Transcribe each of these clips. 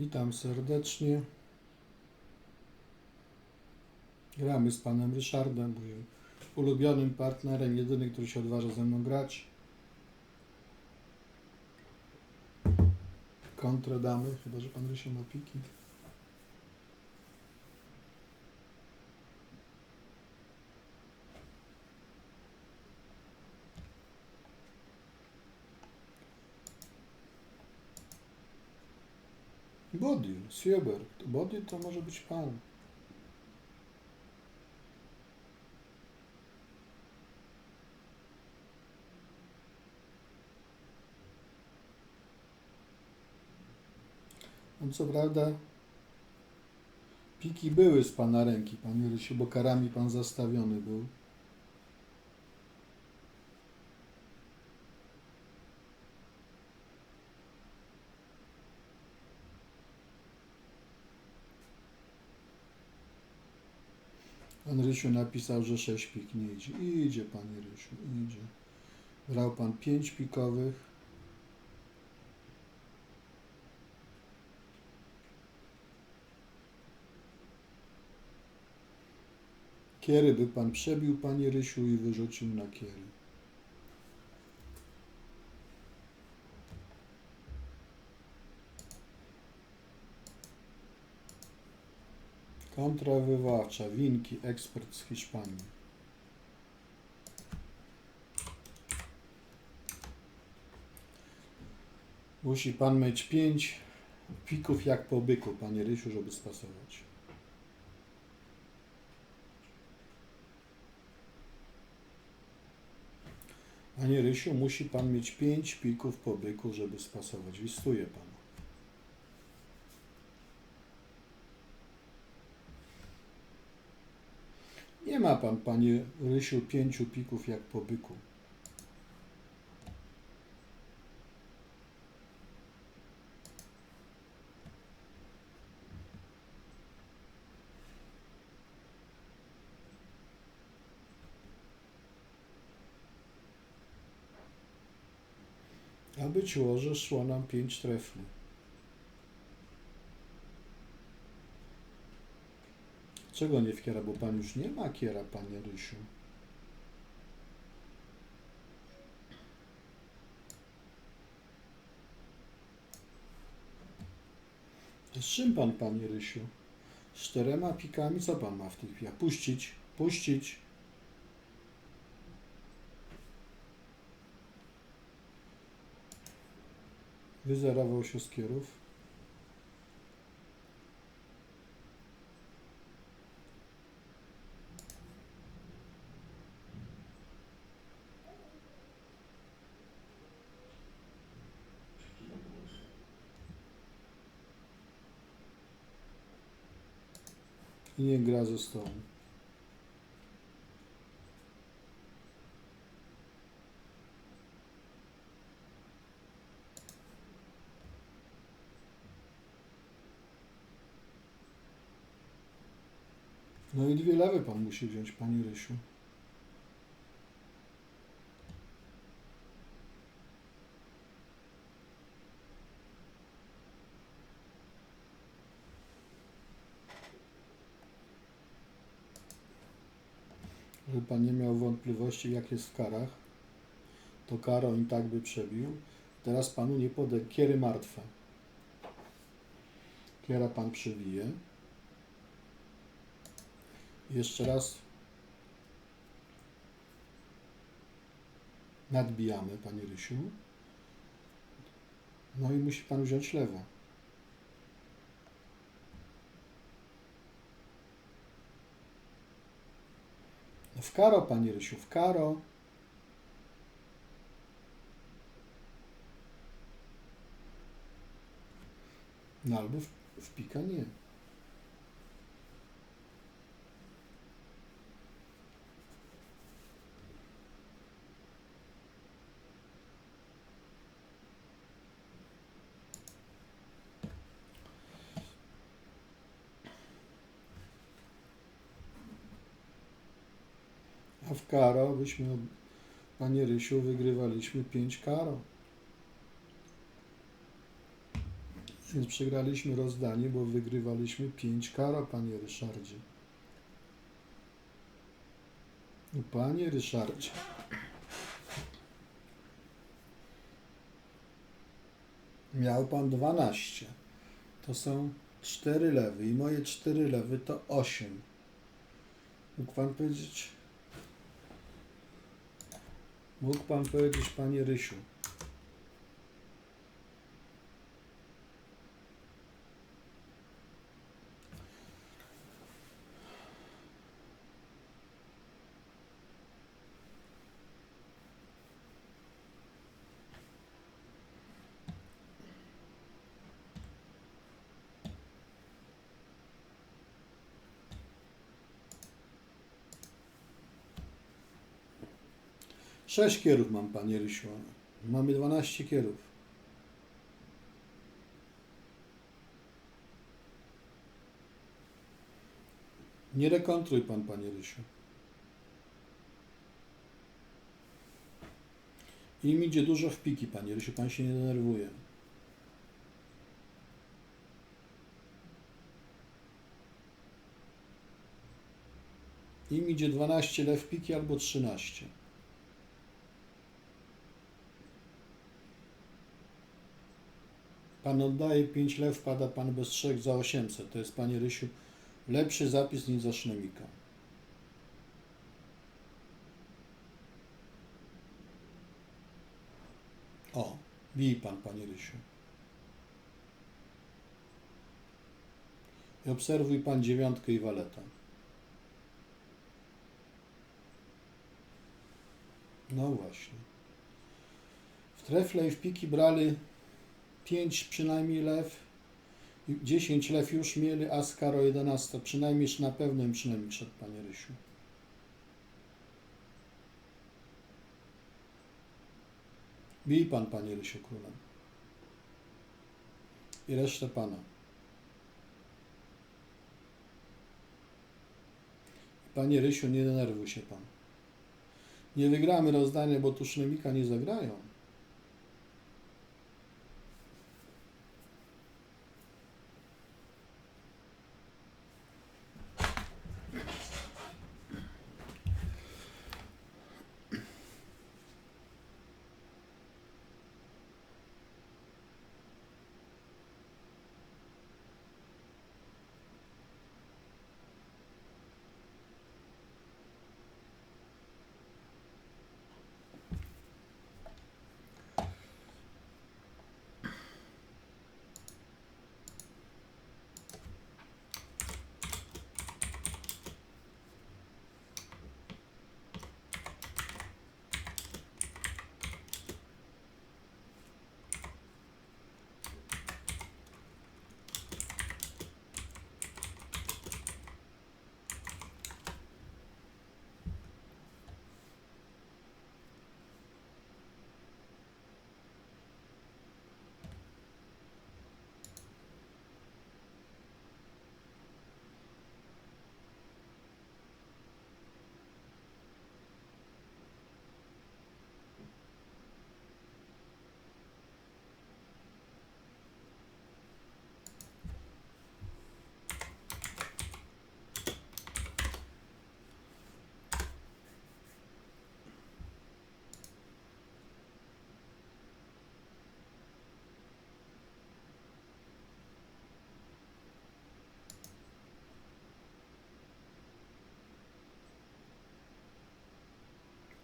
Witam serdecznie. Gramy z panem Ryszardem, moim ulubionym partnerem, jedyny, który się odważa ze mną grać. Kontrę damy, chyba że pan Rysio ma piki. Bodil, Sjöberg. Bodil to może być pan. No co prawda piki były z pana ręki, panie Rysiu, bo karami pan zastawiony był. Pan Rysiu napisał, że 6 pik nie idzie. Idzie, panie Rysiu, idzie. Brał pan 5 pikowych. Kiery by pan przebił, panie Rysiu, i wyrzucił na kiery. Kontra wywawcza, winki, ekspert z Hiszpanii. Musi pan mieć pięć pików jak po byku, panie Rysiu, żeby spasować. Panie Rysiu, musi pan mieć pięć pików po byku, żeby spasować. Listuję panu. Nie ma pan, panie Rysiu, pięciu pików jak po byku. A być może szło nam pięć trefli. Czego nie w kiera, bo pan już nie ma kiera, panie Rysiu. Z czym pan, panie Rysiu? Z czterema pikami? Co pan ma w tych pikach? Puścić, puścić. Wyzerował się z kierów. I nie gra ze stołu. No i dwie lewe pan musi wziąć, panie Rysiu. Pan nie miał wątpliwości, jak jest w karach, to karo i tak by przebił. Teraz panu nie podę kiery martwe. Kiera pan przewije. Jeszcze raz nadbijamy, panie Rysiu. No i musi pan wziąć lewo. W karo, panie Rysiu, w karo. No albo w, w pika nie. Karo byśmy, panie Rysiu, wygrywaliśmy 5 karo. Więc przegraliśmy rozdanie, bo wygrywaliśmy 5 karo, panie Ryszardzie. No, Panie Ryszardzie. Miał pan 12. To są 4 lewy i moje 4 lewy to 8. Mógł pan powiedzieć? Mógł pan powiedzieć, panie Rysiu. Sześć kierów mam, panie Rysiu. Mamy 12 kierów. Nie rekontruj pan, panie Rysiu. Im idzie dużo w piki, panie Rysiu, pan się nie denerwuje. Im idzie 12 lew piki albo 13. Pan oddaje 5 lew, pada pan bez trzech za 800. To jest, panie Rysiu, lepszy zapis niż za sznemika. O, bij pan, panie Rysiu. I obserwuj pan dziewiątkę i waleta. No właśnie. W trefle i w piki brali 5 przynajmniej lew, i 10 lew już mieli, a z karo 11, przynajmniej na pewno im przynajmniej przed panie Rysiu. Bij pan, panie Rysiu, królem. I resztę pana. Panie Rysiu, nie denerwuj się pan. Nie wygramy rozdania, bo tu sznemika nie zagrają.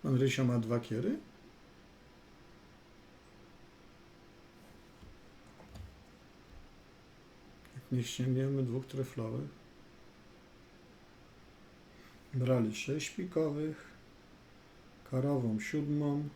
Pan Rysio ma dwa kiery? Jak nie ściągniemy dwóch treflowych. Brali sześć pikowych, karową siódmą,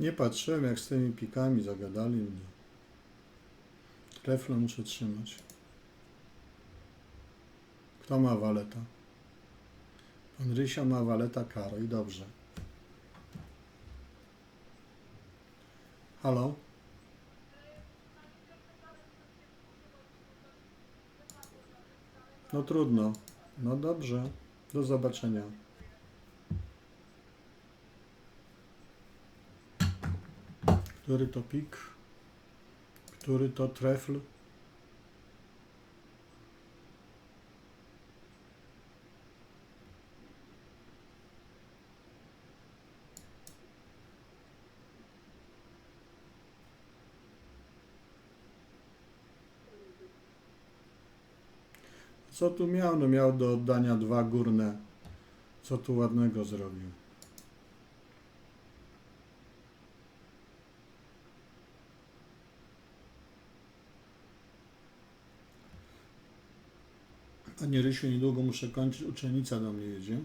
Nie patrzyłem, jak z tymi pikami zagadali mnie. Treflo muszę trzymać. Kto ma waleta? Pan Rysia ma waleta karo i dobrze. Halo? No trudno. No dobrze. Do zobaczenia. Który to pik? Który to trefl? Co tu miał? No miał do oddania dwa górne. Co tu ładnego zrobił? Panie Rysiu, niedługo muszę kończyć. Uczennica do mnie jedzie.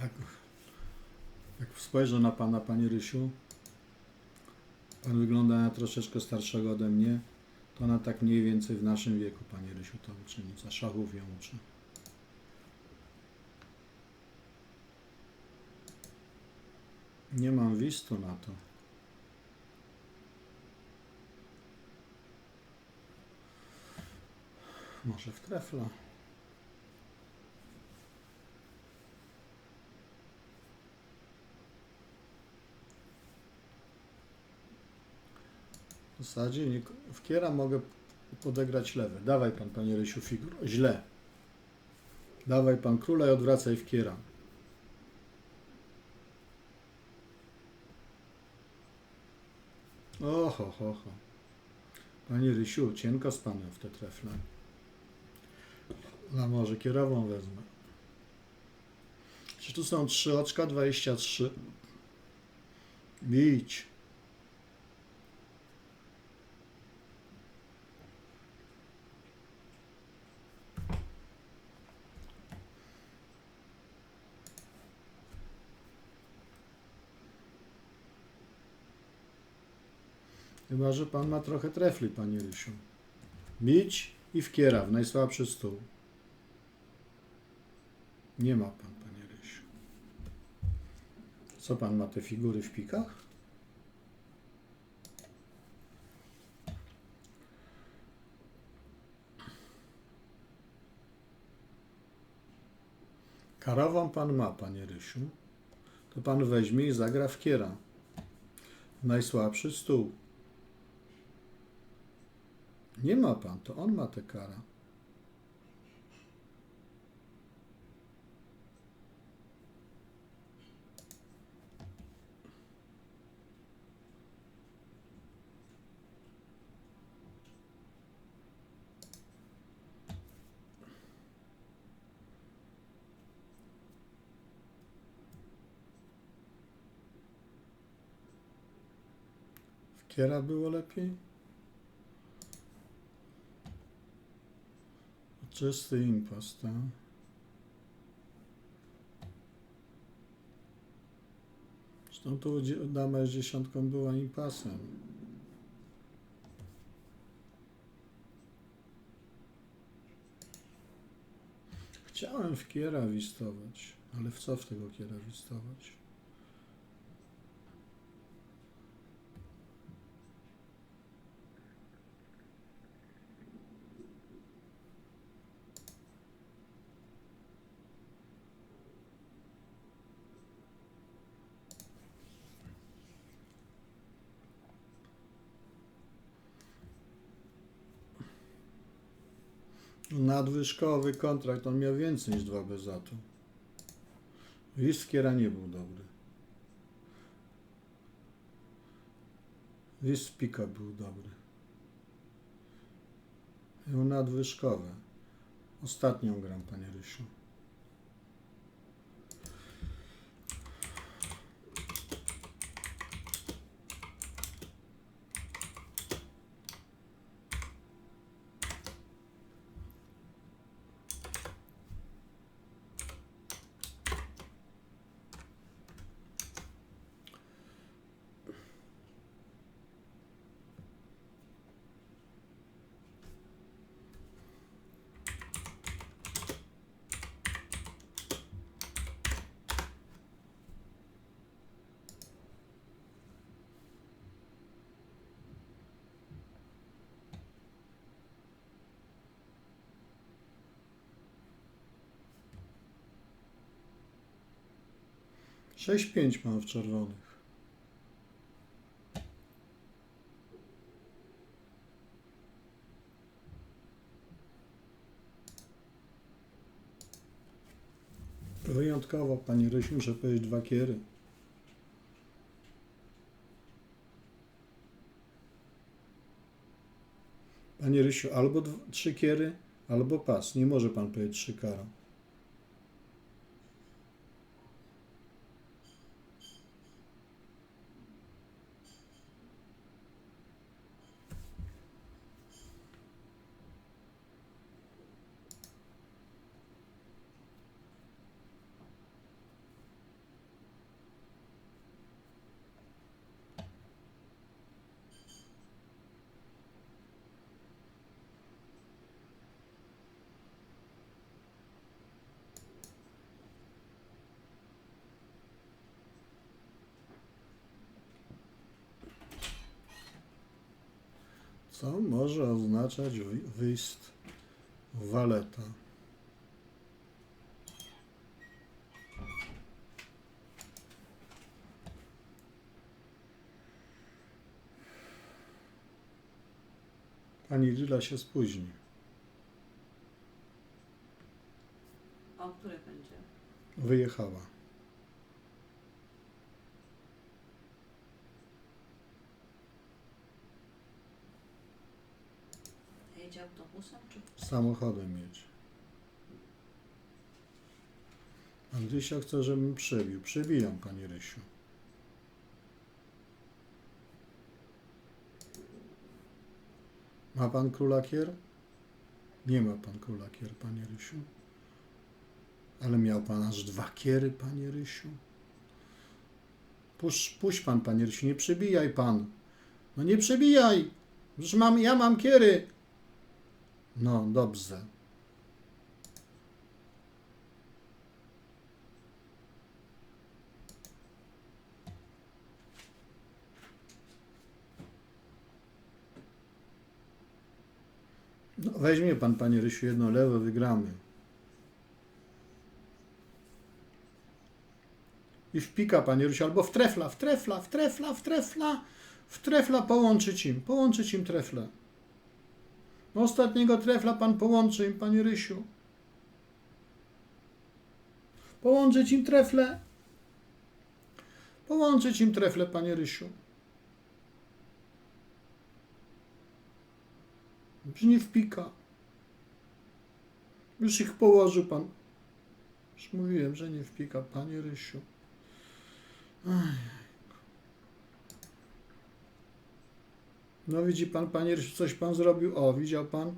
Tak. Jak spojrzę na pana, panie Rysiu, pan wygląda na troszeczkę starszego ode mnie. To ona tak mniej więcej w naszym wieku, panie Rysiu, ta uczennica. Szachów ją uczy. Nie mam wistu na to. Może w trefla. W zasadzie w kiera mogę podegrać lewy. Dawaj pan, panie Rysiu, figur. Źle. Dawaj pan króla i odwracaj w kiera. Oho, ho, ho. Panie Rysiu, cienko z panem w te trefle. A może kierową wezmę. Czy tu są trzy oczka? 23. Bić. Chyba, że pan ma trochę trefli, panie Rysiu. Bić i wkiera w najsłabszy stół. Nie ma pan, panie Rysiu. Co pan ma te figury w pikach? Karową pan ma, panie Rysiu. To pan weźmie i zagra w kiera. Najsłabszy stół. Nie ma pan, to on ma tę karę. Kiera było lepiej? Czysty impas, tak? Zresztą tu dama z dziesiątką była impasem. Chciałem w kiera wistować, ale w co w tego kiera wistować? Nadwyżkowy kontrakt, on miał więcej niż dwa bezatu. Wiskiera nie był dobry. Wispika był dobry. Miał nadwyżkowe. Ostatnią gram, panie Rysiu. 6-5 mam w czerwonych. Wyjątkowo, Pani Rysiu, muszę powiedzieć dwa kiery. Panie Rysiu, albo trzy kiery, albo pas. Nie może Pan powiedzieć trzy kara. Co może oznaczać wy- wyjść waleta? Pani Lila się spóźni. O której będzie? Wyjechała. Jedzie autobusem czy Samochodem jedź. Pan Rysia chce, żebym przebił. Przebijam, Pani Rysiu. Ma Pan króla kier? Nie ma Pan króla kier, Panie Rysiu. Ale miał Pan aż dwa kiery, Panie Rysiu. Puść, puść Pan, Panie Rysiu, nie przebijaj Pan. No nie przebijaj. Mam, ja mam kiery. No, dobrze. No, weźmie pan, panie Rysiu, jedno lewe, wygramy. I w pika, panie Rysiu, albo w trefla, w trefla, w trefla, w trefla, w trefla połączyć im, połączyć im trefle. Ostatniego trefla pan połączy im, panie Rysiu. Połączyć im trefle. Połączyć im trefle, panie Rysiu. Już nie wpika. Już ich położył pan. Już mówiłem, że nie wpika, panie Rysiu. Ach. No widzi pan, panie coś pan zrobił. O, widział pan?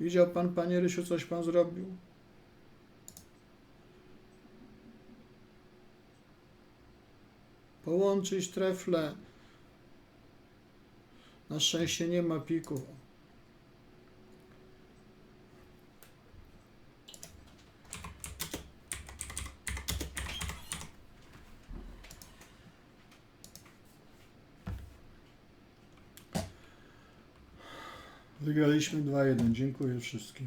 Widział pan, panie Rysiu, coś pan zrobił? Połączyć trefle. Na szczęście nie ma pików. Wygraliśmy 2-1. Dziękuję wszystkim.